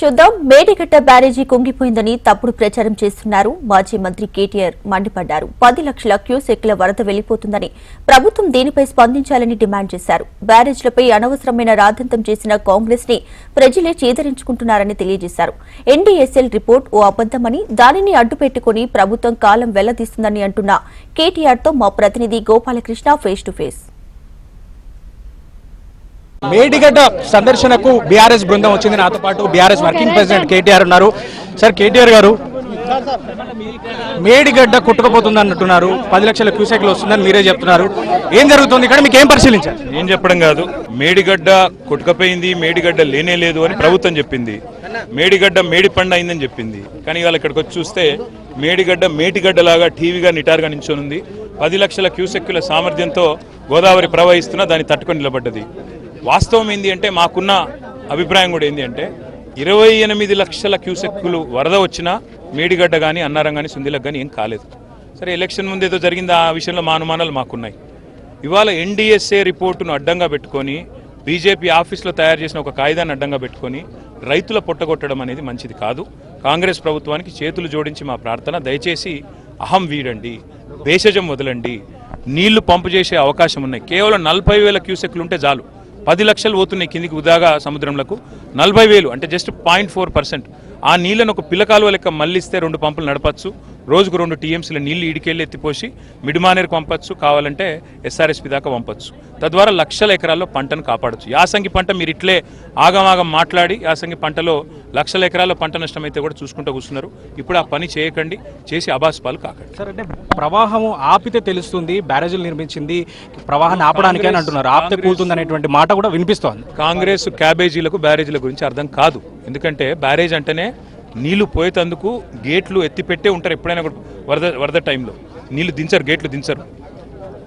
చూద్దాం. మేడిగడ్డ బ్యారేజీ కుంగిపోయిందని తప్పుడు ప్రచారం చేస్తున్నారు. మాజీ మంత్రి కేటీఆర్ మండిపడ్డారు. పది లక్షల క్యూసెక్ల వరద వెళ్ళిపోతుందని ప్రభుత్వం దీనిపై స్పందించాలని డిమాండ్ చేశారు. బ్యారేజ్లపై అనవసరమైన రాధంతం చేసిన కాంగ్రెస్ని ప్రజలే చేదరించుకుంటున్నారని తెలియజేశారు. ఎన్డీఎస్ఎల్ రిపోర్ట్ ఓ అబద్దమని దానిని అడ్డుపెట్టుకుని ప్రభుత్వం కాలం వెల్లదీస్తుందని అంటున్న కేటీఆర్తో మా ప్రతినిధి Gopalakrishna face to face. Medigadda సందర్శనకు బీఆర్ఎస్ బృందం వచ్చింది. నాతో పాటు బీఆర్ఎస్ వర్కింగ్ ప్రెసిడెంట్ కేటీఆర్ ఉన్నారు. సార్ కేటీఆర్ గారు మేడిగడ్డ కుట్టుకుపోతుంది అంటున్నారు పది లక్షల క్యూసెక్లు వస్తుందని మీరే చెప్తున్నారు. ఏం జరుగుతుంది? ఇక్కడ మీకు ఏం పరిశీలించారు? ఏం చెప్పడం కాదు. మేడిగడ్డ కొట్టుకపోయింది మేడిగడ్డ లేనే లేదు అని ప్రభుత్వం చెప్పింది. మేడిగడ్డ మేడి పండు అయిందని చెప్పింది. కానీ ఇవాళ ఇక్కడికి వచ్చి చూస్తే మేడిగడ్డ మేటిగడ్డలాగా టీవీగా నిటారుగా నించొనుంది. పది లక్షల క్యూసెక్కుల సామర్థ్యంతో గోదావరి ప్రవహిస్తున్నా దాన్ని తట్టుకొని నిలబడ్డది. వాస్తవం ఏంటి అంటే మాకున్న అభిప్రాయం కూడా ఏంటి అంటే ఇరవై ఎనిమిది లక్షల క్యూసెక్కులు వరద వచ్చినా మేడిగడ్డ కానీ అన్నారం కానీ సుందిలకు కానీ ఏం కాలేదు. సరే ఎలక్షన్ ముందు ఏదో జరిగింది? ఆ విషయంలో మా అనుమానాలు మాకున్నాయి. ఇవాళ ఎన్డీఎస్ఏ రిపోర్టును అడ్డంగా పెట్టుకొని బీజేపీ ఆఫీస్లో తయారు చేసిన ఒక కాయిదాన్ని అడ్డంగా పెట్టుకొని రైతుల పొట్టగొట్టడం అనేది మంచిది కాదు. కాంగ్రెస్ ప్రభుత్వానికి చేతులు జోడించి మా ప్రార్థన. దయచేసి అహం వీడండి భేషజం వదలండి నీళ్ళు పంపు చేసే అవకాశం ఉన్నాయి. కేవలం నలభై వేల క్యూసెక్లు ఉంటే చాలు. పది లక్షలు పోతున్నాయి కిందికి ఉదాగా సముద్రంలకు. నలభై వేలు అంటే జస్ట్ పాయింట్ ఫోర్ పర్సెంట్ ఆ నీళ్ళను ఒక పిల్లకాలువ లెక్క మళ్ళిస్తే రెండు పంపులు నడపచ్చు. రోజుకు రెండు టీఎంసీల నీళ్ళు ఇడికెళ్ళి ఎత్తిపోసి మిడిమానేరుకు పంపచ్చు కావాలంటే ఎస్ఆర్ఎస్పి దాకా పంపచ్చు. తద్వారా లక్షల ఎకరాల్లో పంటను కాపాడచ్చు. యాసంగి పంట మీరు ఇట్లే ఆగమాగం మాట్లాడి యాసంగి పంటలో లక్షల ఎకరాల పంట నష్టం అయితే కూడా చూసుకుంటూ కూర్చున్నారు. ఇప్పుడు ఆ పని చేయకండి చేసి అబాస్పాలు కాకండి. సార్ అంటే ప్రవాహం ఆపితే తెలుస్తుంది బ్యారేజీలు నిర్మించింది ప్రవాహాన్ని ఆపడానికే అని అంటున్నారు. ఆపితే కూలుతుంది అనేటువంటి మాట కూడా వినిపిస్తోంది. కాంగ్రెస్ క్యాబేజీలకు బ్యారేజీల గురించి అర్థం కాదు. ఎందుకంటే బ్యారేజ్ అంటేనే నీళ్ళు పోయేటందుకు గేట్లు ఎత్తిపెట్టే ఉంటారు ఎప్పుడైనా వరద వరద టైంలో. నీళ్ళు దించరు గేట్లు దించరు.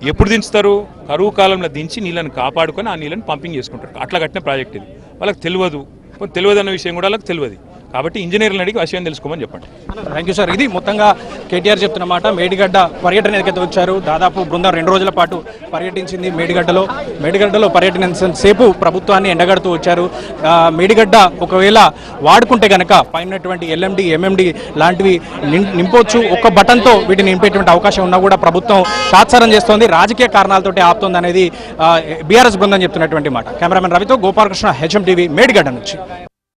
ఎప్పుడు దించుతారు? కరువు కాలంలో దించి నీళ్ళని కాపాడుకొని ఆ నీళ్ళని పంపింగ్ చేసుకుంటారు. అట్లా కట్టిన ప్రాజెక్ట్ ఇది. వాళ్ళకి తెలియదు. తెలియదు అన్న విషయం కూడా వాళ్ళకి తెలియదు. కాబట్టి ఇంజనీర్లను అడిగి విషయం తెలుసుకోమని చెప్పండి. థ్యాంక్ యూ సార్ ఇది మొత్తంగా కేటీఆర్ చెప్తున్న మాట. మేడిగడ్డ పర్యటన ఏదైతే వచ్చారు. దాదాపు బృందం రెండు రోజుల పాటు పర్యటించింది మేడిగడ్డలో. మేడిగడ్డలో పర్యటన సేపు ప్రభుత్వాన్ని ఎండగడుతూ వచ్చారు. మేడిగడ్డ ఒకవేళ వాడుకుంటే కనుక పైనటువంటి ఎల్ఎండి ఎంఎండి లాంటివి నిం- నింపొచ్చు. ఒక్క బటన్తో వీటిని నింపేటువంటి అవకాశం ఉన్నా కూడా ప్రభుత్వం తాత్సారం చేస్తోంది. రాజకీయ కారణాలతోటి ఆపుతోంది అనేది బీఆర్ఎస్ బృందం చెప్తున్నటువంటి మాట. కెమెరామెన్ రవితో గోపాలకృష్ణ హెచ్ఎం టీవీ మేడిగడ్డ నుంచి.